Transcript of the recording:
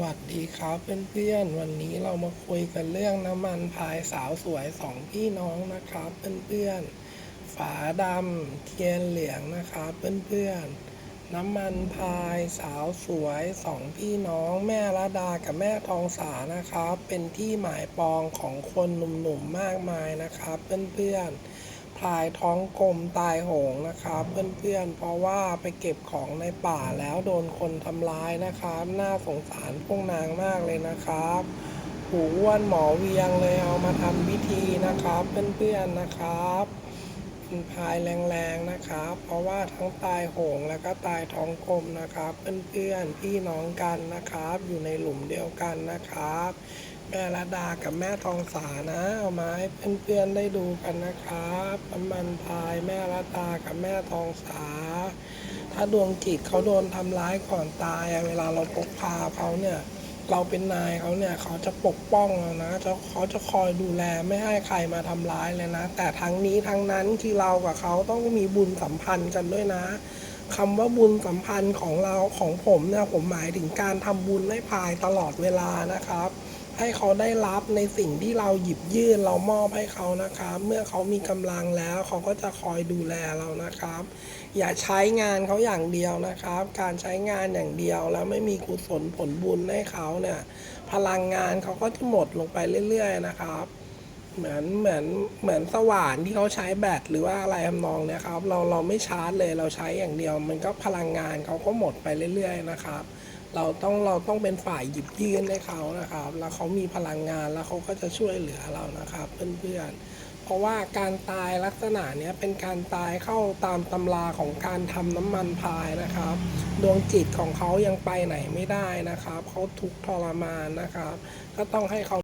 วัสดีครับเพื่อนๆวันนี้เรามาคุยกันเรื่องน้ำมันพายสาวสวยสองพี่น้องนะครับเพื่อนๆฝาดำเทียนเหลืองนะครับเพื่อนๆน้ำมันพายสาวสวยสองพี่น้องแม่ระดากับแม่ทองสานะครับ เป็นที่หมายปองของคนหนุ่มๆมากมายนะครับเพื่อนๆ พลายท้องกลมตายโหงนะครับเพื่อนๆเพราะว่าไปเก็บของในป่าแล้วโดนคนทำร้ายนะครับ น่าสงสารพวกนางมากเลยนะครับหูอ้วนหมอเวียงเลยเอามาทำพิธีนะครับเพื่อนๆนะครับ พายแรงๆนะครับ เพราะว่าทั้งตายโหงแล้วก็ตายท้องกลมนะครับ เพื่อนๆพี่น้องกันนะครับ อยู่ในหลุมเดียวกันนะครับแม่ระดากับแม่ทองสานะ เอามาให้เพื่อนๆได้ดูกันนะครับน้ำมันพายแม่ระดากับแม่ทองสา ถ้าดวงจิตเขาโดนทำร้ายก่อนตายเวลาเราพกพาเขาเนี่ย เราเป็นนายเขาเนี่ยเขาจะปกป้องเรานะเขาจะคอยดูแลไม่ให้ใครมาทำร้ายเลยนะ แต่ทั้งนี้ทั้งนั้นคือเรากับเขาต้องมีบุญสัมพันธ์กันด้วยนะ คำว่าบุญสัมพันธ์ของเราของผมเนี่ยผมหมายถึงการทำบุญให้พายตลอดเวลานะครับ ให้เขาได้รับในสิ่งที่เราหยิบยื่นเรามอบให้เขานะครับ เมื่อเขามีกำลังแล้วเขาก็จะคอยดูแลเรานะครับ อย่าใช้งานเขาอย่างเดียวนะครับ การใช้งานอย่างเดียวแล้วไม่มีกุศลผลบุญให้เขาเนี่ยพลังงานเขาก็จะหมดลงไปเรื่อย ๆ นะครับ เหมือนเหมือนเหมือนสว่านที่เขาใช้แบตหรือว่าอะไรทำนองเนี่ยครับ เราเราไม่ชาร์จเลยเราใช้อย่างเดียว มันก็พลังงานเขาก็หมดไปเรื่อย ๆ นะครับ เราต้องเราต้องเป็นฝ่ายหยิบยื่นให้เขานะครับ แล้วเขามีพลังงานแล้วเขาก็จะช่วยเหลือเรานะครับ เพื่อนๆ เพราะว่าการตายลักษณะเนี้ยเป็นการตายเข้าตามตำราของการทำน้ำมันพายนะครับ ดวงจิตของเขายังไปไหนไม่ได้นะครับเขาทุกข์ทรมานนะครับ ก็ต้องให้เขา